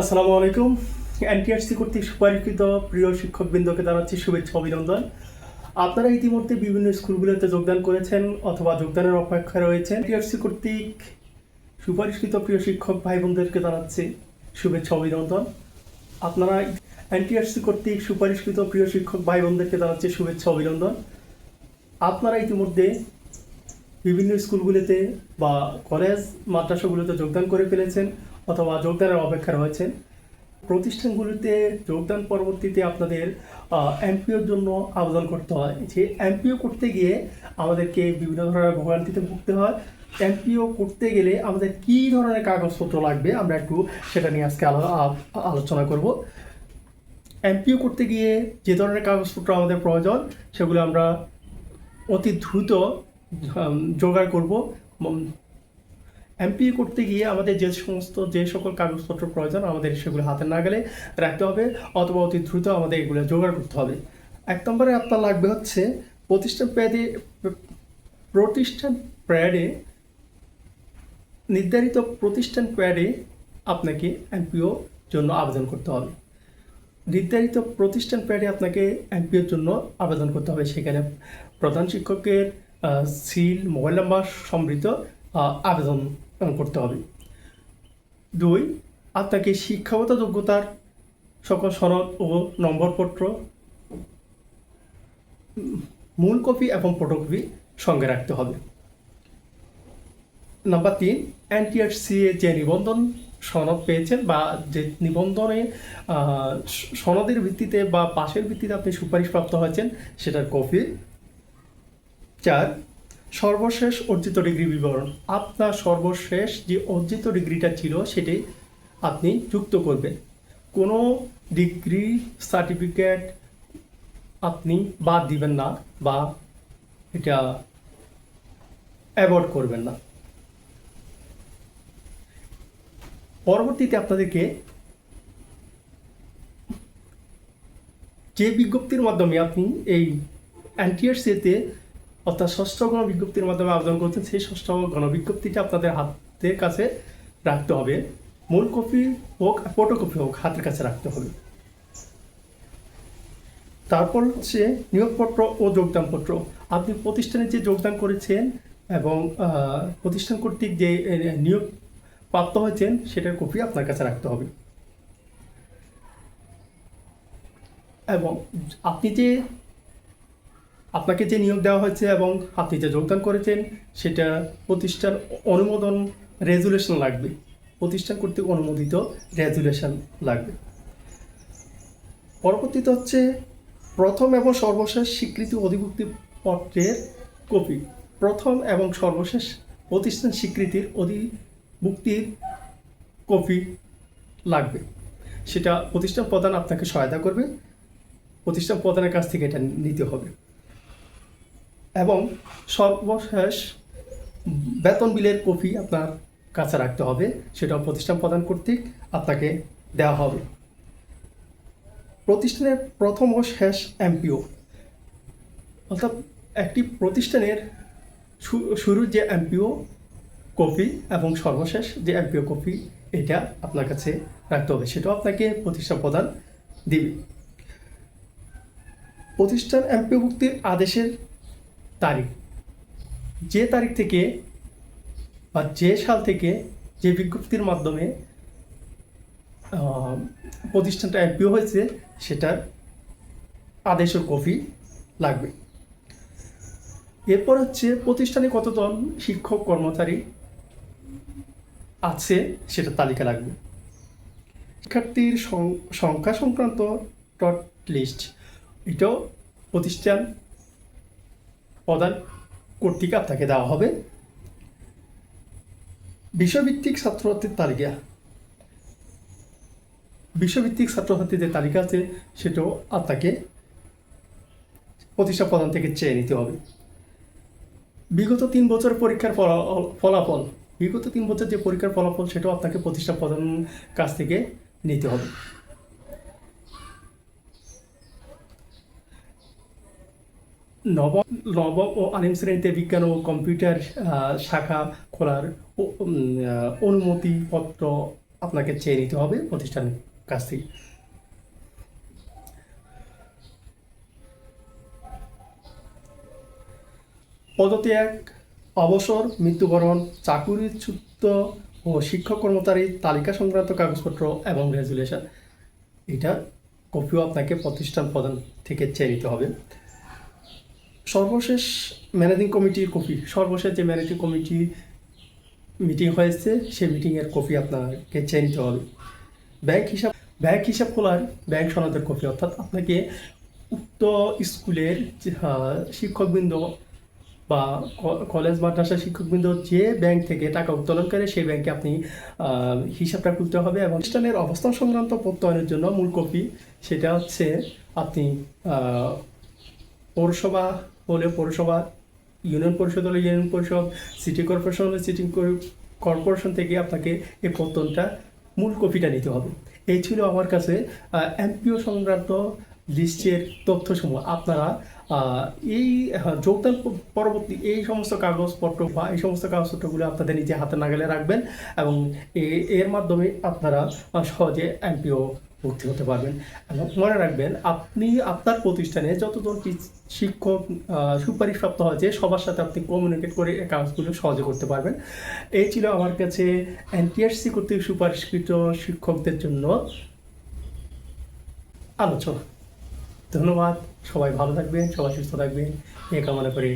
আসসালামু আলাইকুম। এনটিআরসি কর্তৃক সুপারিকৃত প্রিয় শিক্ষকবৃন্দকে জানাচ্ছি শুভেচ্ছা অভিনন্দন। আপনারা ইতিমধ্যে বিভিন্ন স্কুলগুলোতে যোগদান করেছেন অথবা যোগদানের অপেক্ষায় রয়েছেন। এনটিআরসি কর্তৃক সুপারিশকৃত প্রিয় শিক্ষক ভাই বোনদেরকে জানাচ্ছি শুভেচ্ছা অভিনন্দন। আপনারা এনটিআরসি কর্তৃক সুপারিশকৃত প্রিয় শিক্ষক ভাই বোনদেরকে জানাচ্ছি শুভেচ্ছা অভিনন্দন। আপনারা ইতিমধ্যে বিভিন্ন স্কুলগুলিতে বা কলেজ, মাদ্রাসাগুলোতে যোগদান করে ফেলেছেন। অথবা যোগদানের অপেক্ষা রয়েছেন। প্রতিষ্ঠানগুলিতে যোগদান পরবর্তীতে আপনাদের এমপিওর জন্য আবেদন করতে হয়। যে এমপিও করতে গিয়ে আমাদেরকে বিভিন্ন ধরনের ভোগান্তিতে ভুগতে হয়। এমপিও করতে গেলে আমাদের কী ধরনের কাগজপত্র লাগবে আমরা একটু সেটা নিয়ে আজকে আলো- আলোচনা করব। এমপিও করতে গিয়ে যে ধরনের কাগজপত্র আমাদের প্রয়োজন, সেগুলো আমরা অতি দ্রুত জোগাড় করব। এমপি করতে গিয়ে আমাদের যে সমস্ত যে সকল কাগজপত্র প্রয়োজন আমাদের সেগুলো হাতে না গেলে রাখতে হবে অথবা অতি দ্রুত আমাদের এগুলো জোগাড় করতে হবে। এক নম্বরে আপনার লাগবে হচ্ছে প্রতিষ্ঠান প্যাডে প্রতিষ্ঠান প্যাডে নির্ধারিত প্রতিষ্ঠান প্যাডে আপনাকে এমপিও জন্য আবেদন করতে হবে। নির্ধারিত প্রতিষ্ঠান প্যাডে আপনাকে এমপিওর জন্য আবেদন করতে হবে। সেখানে প্রধান শিক্ষকের সিল মোবাইল নাম্বার সমৃদ্ধ আহ, আবেদন করতে হবে। দুই আপনাকে শিক্ষাগত যোগ্যতার সকল সনদ ও নম্বরপত্র, মূল কপি এবং ফটোকপি সঙ্গে রাখতে হবে। নাম্বার তিন এনটিআরসি এ যে নিবন্ধন সনদ পেয়েছেন বা যে নিবন্ধনে সনদের ভিত্তিতে বা পাশের ভিত্তিতে আপনি সুপারিশপ্রাপ্ত হয়েছেন, সেটার কপি। চার সর্বশেষ অর্জিত ডিগ্রি বিবরণ। আপনার সর্বশেষ যে অর্জিত ডিগ্রিটা ছিল, সেটি আপনি যুক্ত করবেন। কোনো ডিগ্রি সার্টিফিকেট আপনি বাদ দিবেন না বা এটা অ্যাভয়েড করবেন না। পরবর্তীতে আপনাদেরকে যে বিজ্ঞপ্তির মাধ্যমে আপনি এই এনটিআরসিতে অর্থাৎ ষষ্ঠ গণ বিজ্ঞপ্তির মাধ্যমে আবেদন করছেন, সেই ষষ্ঠ গণ বিজ্ঞপ্তিটা আপনাদের হাতের কাছে রাখতে হবে। মূল কপি হোক ফটোকপি হোক হাতের কাছে রাখতে হবে। তারপর হচ্ছে নিয়োগপত্র ও যোগদানপত্র। আপনি প্রতিষ্ঠানে যে যোগদান করেছেন এবং প্রতিষ্ঠান কর্তৃক যে নিয়োগ প্রাপ্ত হয়েছেন, সেটার কপি আপনার কাছে রাখতে হবে। এবং আপনি যে আপনাকে যে নিয়োগ দেওয়া হয়েছে এবং আপনি যে যোগদান করেছেন, সেটা প্রতিষ্ঠান অনুমোদন রেজুলেশন লাগবে। প্রতিষ্ঠান কর্তৃক অনুমোদিত রেজুলেশন লাগবে। পরবর্তীতে হচ্ছে প্রথম এবং সর্বশেষ স্বীকৃতি অধিভুক্তি পত্রের কপি। প্রথম এবং সর্বশেষ প্রতিষ্ঠান স্বীকৃতির অধিভুক্তির কপি লাগবে। সেটা প্রতিষ্ঠান প্রদান আপনাকে সহায়তা করবে। প্রতিষ্ঠান প্রদানের কাছ থেকে এটা নিতে হবে। এবং সর্বশেষ বেতন বিলের কপি আপনার কাছে রাখতে হবে সেটা প্রতিষ্ঠান প্রদান কর্তৃক আপনাকে দেওয়া হবে। প্রতিষ্ঠানের প্রথম ও শেষ এমপিও। অর্থাৎ একটি প্রতিষ্ঠানের শুরুর যে এমপিও কপি এবং সর্বশেষ যে এমপিও কপি, এটা আপনার কাছে রাখতে হবে, সেটাও আপনাকে প্রতিষ্ঠান প্রদান দিবে। প্রতিষ্ঠান এমপিও ভুক্তির আদেশের তারিখ। যে তারিখ থেকে বা যে সাল থেকে যে বিজ্ঞপ্তির মাধ্যমে প্রতিষ্ঠানটা এমপিও হয়েছে, সেটার আদেশের কপি লাগবে। এরপর হচ্ছে প্রতিষ্ঠানে কতজন শিক্ষক কর্মচারী আছে সেটা তালিকা লাগবে। শিক্ষার্থীর সংখ্যা সংক্রান্ত ডট লিস্ট এটাও প্রতিষ্ঠান প্রদান কর্তৃক আপনাকে দেওয়া হবে। বিষয়ভিত্তিক ছাত্রছাত্রীর তালিকা। বিশ্বভিত্তিক ছাত্রছাত্রীদের তালিকা আছে, সেটাও আপনাকে প্রতিষ্ঠান প্রদান থেকে চেয়ে নিতে হবে। বিগত তিন বছর পরীক্ষার ফলাফল, বিগত তিন বছর যে পরীক্ষার ফলাফল, সেটাও আপনাকে প্রতিষ্ঠান প্রদান কাছ থেকে নিতে হবে। নবম নবম ও আলিম শ্রেণীতে বিজ্ঞান ও কম্পিউটার শাখা খোলার আহ, অনুমতিপত্র আপনাকে চেয়ে নিতে হবে প্রতিষ্ঠানের কাছ থেকে। পদত্যাগ অবসর মৃত্যুবরণ চাকুরিচ্যুত ও শিক্ষক কর্মচারী তালিকা সংক্রান্ত কাগজপত্র এবং রেজুলেশন। এটা কপিও আপনাকে প্রতিষ্ঠান প্রদান থেকে চেয়ে নিতে হবে। সর্বশেষ ম্যানেজিং কমিটির কপি, সর্বশেষ যে ম্যানেজিং কমিটি মিটিং হয়েছে, সেই মিটিংয়ের কপি আপনাকে চেয়ে নিতে হবে। ব্যাংক হিসাব ব্যাংক হিসাব খোলার, ব্যাংক সনদের কপি, অর্থাৎ আপনাকে উক্ত স্কুলের শিক্ষকবৃন্দ বা কলেজ মাদ্রাসা শিক্ষকবৃন্দ যে ব্যাংক থেকে টাকা উত্তোলন করে, সেই ব্যাংকে আপনি হিসাবটা খুলতে হবে এবং প্রতিষ্ঠানের অবস্থান সংক্রান্ত প্রত্যয়নের জন্য মূল কপি, সেটা হচ্ছে আপনি পৌরসভা হলে পৌরসভা ইউনিয়ন পরিষদ হলে ইউনিয়ন পরিষদ সিটি কর্পোরেশন হলে সিটি কর্পোরেশন থেকে আপনাকে এই পত্তনটা মূল কপিটা নিতে হবে। এই ছিল আমার কাছে এমপিও সংক্রান্ত লিস্টের তথ্যসমূহ। আপনারা এই হ্যাঁ, যোগদান পরবর্তী এই সমস্ত কাগজপত্র বা এই সমস্ত কাগজপত্রগুলো আপনাদের নিজে হাতে নাগালে রাখবেন এবং এর মাধ্যমে আপনারা সহজে এমপিও ভর্তি হতে পারবেন। এবং মনে রাখবেন আপনি আপনার প্রতিষ্ঠানে যতজন শিক্ষক আহ, সুপারিশপ্রাপ্ত হয়েছে সবার সাথে আপনি কমিউনিকেট করে এই কাজগুলো সহজে করতে পারবেন। এই ছিল আমার কাছে এনটিআরসি কর্তৃক সুপারিশকৃত শিক্ষকদের জন্য আলোচনা। ধন্যবাদ। সবাই ভালো থাকবেন সবাই সুস্থ থাকবেন। এ কামনা করে